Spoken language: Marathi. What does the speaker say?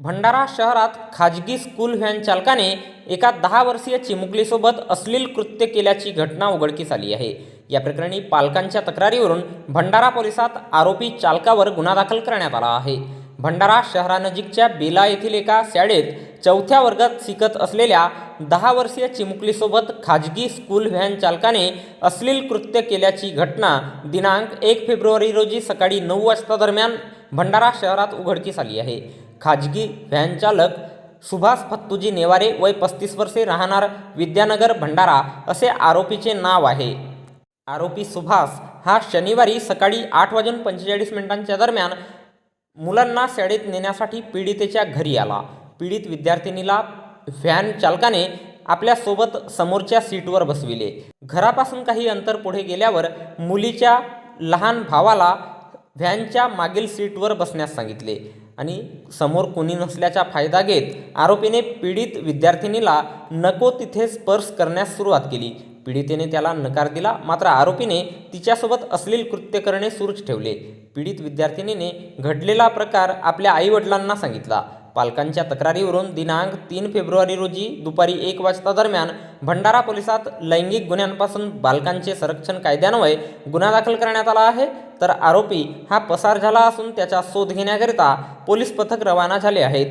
भंडारा शहरात खाजगी स्कूल व्हॅन चालकाने एका दहा वर्षीय चिमुकलीसोबत अश्लील कृत्य केल्याची घटना उघडकीस आली आहे. या प्रकरणी पालकांच्या तक्रारीवरून भंडारा पोलिसात आरोपी चालकावर गुन्हा दाखल करण्यात आला आहे. भंडारा शहरानजीकच्या बेला येथील एका शाळेत चौथ्या वर्गात शिकत असलेल्या दहा वर्षीय चिमुकलीसोबत खाजगी स्कूल व्हॅन चालकाने अश्लील कृत्य केल्याची घटना दिनांक एक फेब्रुवारी रोजी सकाळी नऊ वाजता दरम्यान भंडारा शहरात उघडकीस आली आहे. खाजगी व्हॅनचालक सुभाष फत्तुजी नेवारे वय पस्तीस वर्षे राहणार विद्यानगर भंडारा असे आरोपीचे नाव आहे. आरोपी सुभाष हा शनिवारी सकाळी आठ वाजून पंचेचाळीस मिनिटांच्या दरम्यान मुलांना शाळेत नेण्यासाठी पीडितेच्या घरी आला. पीडित विद्यार्थिनीला व्हॅन चालकाने आपल्यासोबत समोरच्या सीटवर बसविले. घरापासून काही अंतर पुढे गेल्यावर मुलीच्या लहान भावाला व्हॅनच्या मागील सीटवर बसण्यास सांगितले. आणि समोर कोणी नसल्याचा फायदा घेत आरोपीने पीडित विद्यार्थिनीला नको तिथे स्पर्श करण्यास सुरुवात केली. पीडितेने त्याला नकार दिला मात्र आरोपीने तिच्यासोबत अश्लील कृत्य करणे सुरूच ठेवले. पीडित विद्यार्थिनीने घडलेला प्रकार आपल्या आईवडिलांना सांगितला. पालकांच्या तक्रारीवरून दिनांक तीन फेब्रुवारी रोजी दुपारी एक वाजता दरम्यान भंडारा पोलिसात लैंगिक गुन्ह्यांपासून बालकांचे संरक्षण कायद्यान्वये गुन्हा दाखल करण्यात आला आहे. तर आरोपी हा पसार झाला असून त्याचा शोध घेण्याकरिता पोलीस पथक रवाना झाले आहेत.